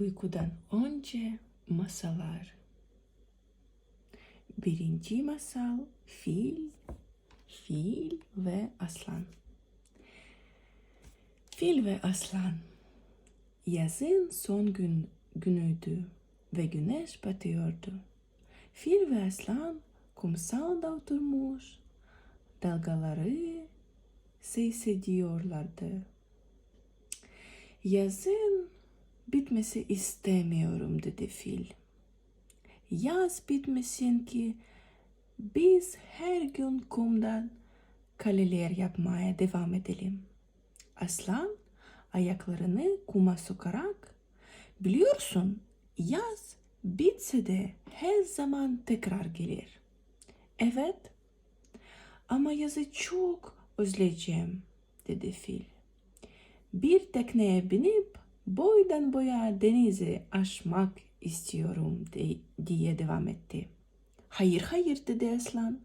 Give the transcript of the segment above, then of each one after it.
Uykudan önce masalar. Birinci masal fil, fil ve aslan. Fil ve aslan. Yazın son gün günüydü ve güneş batıyordu. Fil ve aslan kumsalda oturmuş, dalgaları seyrediyorlardı. Yazın bitmesi istemiyorum dedi fil. Yaz bitmesin ki biz her gün kumdan kaleler yapmaya devam edelim. Aslan ayaklarını kuma sokarak biliyorsun yaz bitse de her zaman tekrar gelir. Evet ama yazı çok özleyeceğim dedi fil. Bir tekneye binip boydan boya denizi aşmak istiyorum de- diye devam etti. Hayır hayır dedi aslan.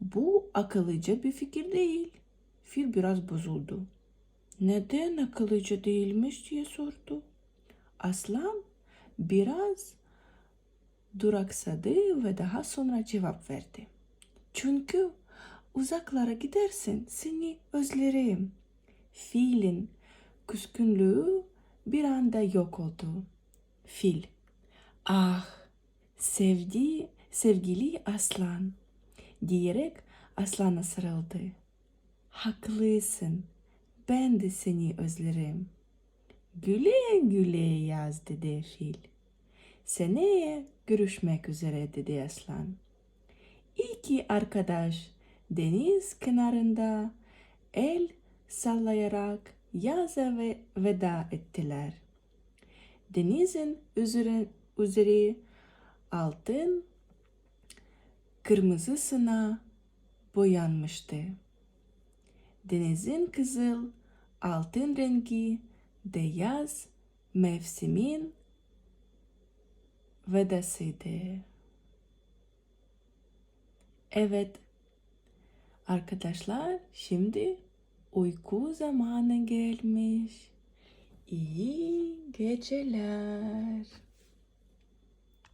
Bu akıllıca bir fikir değil. Fil biraz bozuldu. Neden akıllıca değilmiş diye sordu. Aslan biraz duraksadı ve daha sonra cevap verdi. Çünkü uzaklara gidersin seni özlerim. Filin küskünlüğü bir anda yok oldu. Fil. Ah sevdi sevgili aslan diyerek aslana sarıldı. Haklısın. Ben de seni özlerim. Güle güle yaz dedi fil. Seneye görüşmek üzere dedi aslan. İki arkadaş deniz kenarında el sallayarak yaza ve veda ettiler. Denizin üzeri, üzeri altın kırmızısına boyanmıştı. Denizin kızıl altın rengi de yaz mevsimin vedasıydı. Evet arkadaşlar şimdi uyku zamanı gelmiş. İyi geceler.